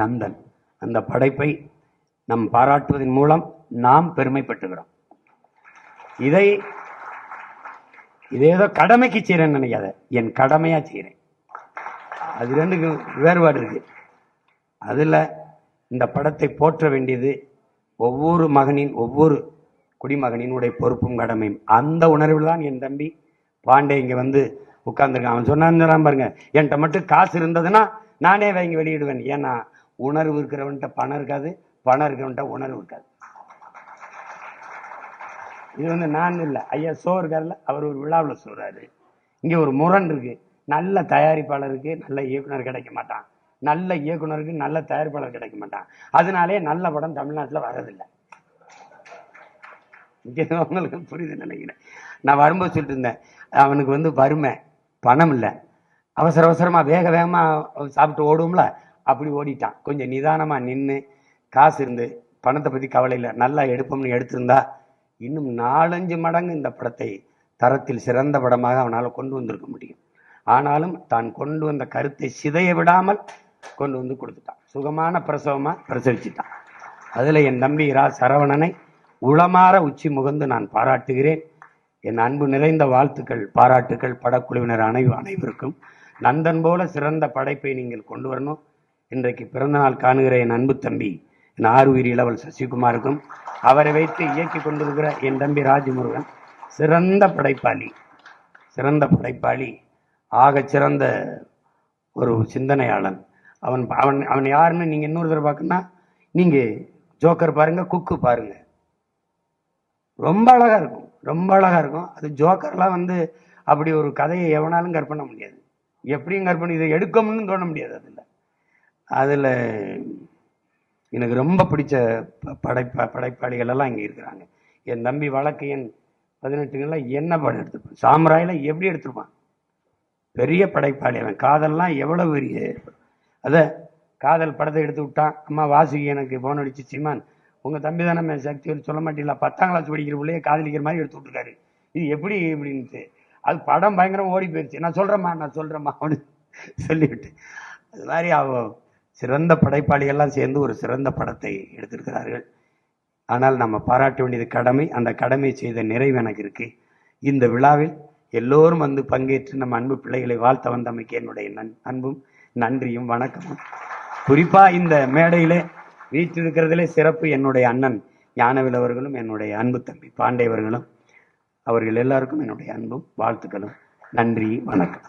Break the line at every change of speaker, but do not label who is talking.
நந்தன். அந்த படைப்பை நம் பாராட்டுவதன் மூலம் நாம் பெருமைப்பட்டுகிறோம். இதை இதேதோ கடமைக்கு செய்கிறேன்னு நினைக்காத. என் கடமையாக செய்கிறேன் அது ரெண்டுக்கு வேறுபாடு இருக்கு. அதில் இந்த படத்தை போற்ற வேண்டியது ஒவ்வொரு மகனின் ஒவ்வொரு குடிமகனினுடைய பொறுப்பும் கடமையும். அந்த உணர்வில் தான் என் தம்பி பாண்டே இங்கே வந்து உட்கார்ந்துருக்கான். அவன் சொன்னான் பாருங்க என்கிட்ட மட்டும் காசு இருந்ததுன்னா நானே வாங்கி வெளியிடுவேன். ஏன்னா உணர்வு இருக்கிறவன்ட்ட பணம் இருக்காது பணம் இருக்கிறவன்ட்ட உணர்வு இருக்காது. இது வந்து நான் இல்லை. ஐயா சோ இருக்கார்ல அவர் ஒரு விழாவில் சொல்றாரு. இங்கே ஒரு முரண் இருக்கு. நல்ல தயாரிப்பாளருக்கு நல்ல இயக்குனர் கிடைக்க மாட்டான். நல்ல இயக்குனருக்கு நல்ல தயாரிப்பாளர் கிடைக்க மாட்டான். அதனாலே நல்ல படம் தமிழ்நாட்டில் வரதில்லை உங்களுக்கு புரியுது நினைக்கிறேன். நான் வரும்போது சொல்லிட்டு இருந்தேன் அவனுக்கு வந்து வறுமை பணம் இல்லை. அவசர அவசரமா வேக வேகமா சாப்பிட்டு ஓடுவோம்ல அப்படி ஓடிட்டான். கொஞ்சம் நிதானமாக நின்று காசு இருந்து பணத்தை பற்றி கவலை இல்லை. நல்லா எடுப்போம்னு எடுத்திருந்தா இன்னும் நாலஞ்சு மடங்கு இந்த படத்தை தரத்தில் சிறந்த படமாக அவனால் கொண்டு வந்திருக்க முடியும். ஆனாலும் தான் கொண்டு வந்த கருத்தை சிதைய விடாமல் கொண்டு வந்து கொடுத்துட்டான். சுகமான பிரசவமாக பிரசவிச்சிட்டான். அதில் என் தம்பி ரா சரவணனை உளமாற உச்சி முகந்து நான் பாராட்டுகிறேன். என் அன்பு நிறைந்த வாழ்த்துக்கள் பாராட்டுக்கள் படக்குழுவினர் அனை அனைவருக்கும். நந்தன் போல சிறந்த படைப்பை நீங்கள் கொண்டு வரணும். இன்றைக்கு பிறந்தநாள் காணுகிற என் அன்பு தம்பி என் ஆறுயிர் இளவல் சசிகுமாருக்கும் அவரை வைத்து இயக்கி கொண்டிருக்கிற என் தம்பி ராஜமுருகன் சிறந்த படைப்பாளி சிறந்த படைப்பாளி ஆக சிறந்த ஒரு சிந்தனையாளன். அவன் அவன் அவன் யாருன்னு நீங்க இன்னொரு தடவை பார்க்கணும்னா நீங்கள் ஜோக்கர் பாருங்க குக்கு பாருங்க. ரொம்ப அழகா இருக்கும் ரொம்ப அழகா இருக்கும். அது ஜோக்கர்லாம் வந்து அப்படி ஒரு கதையை எவனாலும் கற்பனை முடியாது. எப்படியும் கற்பனை இதை எடுக்கணும்னு தோண முடியாது அதில். அதில் எனக்கு ரொம்ப பிடிச்ச ப- படைப்பா படைப்பாளிகள் எல்லாம் இங்கே இருக்கிறாங்க. என் தம்பி வழக்கையன் பதினெட்டுங்கள்லாம் என்ன படம் எடுத்திருப்பான் சாம்ராயில் எப்படி எடுத்திருப்பான்? பெரிய படைப்பாளி அவன். காதல்லாம் எவ்வளவு பெரிய அதை காதல் படத்தை எடுத்து விட்டான். அம்மா வாசுகி எனக்கு ஃபோன் அடிச்சு சிமான் உங்கள் தம்பி தானே சக்தி சொல்ல மாட்டீங்களா? பத்தாம் கிளாஸ் படிக்கிற பிள்ளைய காதலிக்கிற மாதிரி எடுத்து விட்டுருக்காரு. இது எப்படி இப்படின்ட்டு. அது படம் பயங்கரமாக ஓடி போயிடுச்சு நான் சொல்கிறேம்மா நான் சொல்கிறேம்மா அப்படின்னு சொல்லிவிட்டு. அது மாதிரி அவ சிறந்த படைப்பாளிகள்லாம் சேர்ந்து ஒரு சிறந்த படத்தை எடுத்திருக்கிறார்கள். ஆனால் நம்ம பாராட்ட வேண்டியது கடமை அந்த கடமை செய்த நிறைவு எனக்கு இருக்கு. இந்த விழாவில் எல்லோரும் வந்து பங்கேற்று நம்ம அன்பு பிள்ளைகளை வாழ்த்த வந்தமைக்கு என்னுடைய நன் அன்பும் நன்றியும் வணக்கமும். குறிப்பா இந்த மேடையிலே வீற்றிருக்கிறதிலே சிறப்பு என்னுடைய அண்ணன் ஞானவில் அவர்களும் என்னுடைய அன்பு தம்பி பாண்டியவர்களும் அவர்கள் எல்லாருக்கும் என்னுடைய அன்பும் வாழ்த்துக்களும். நன்றி வணக்கம்.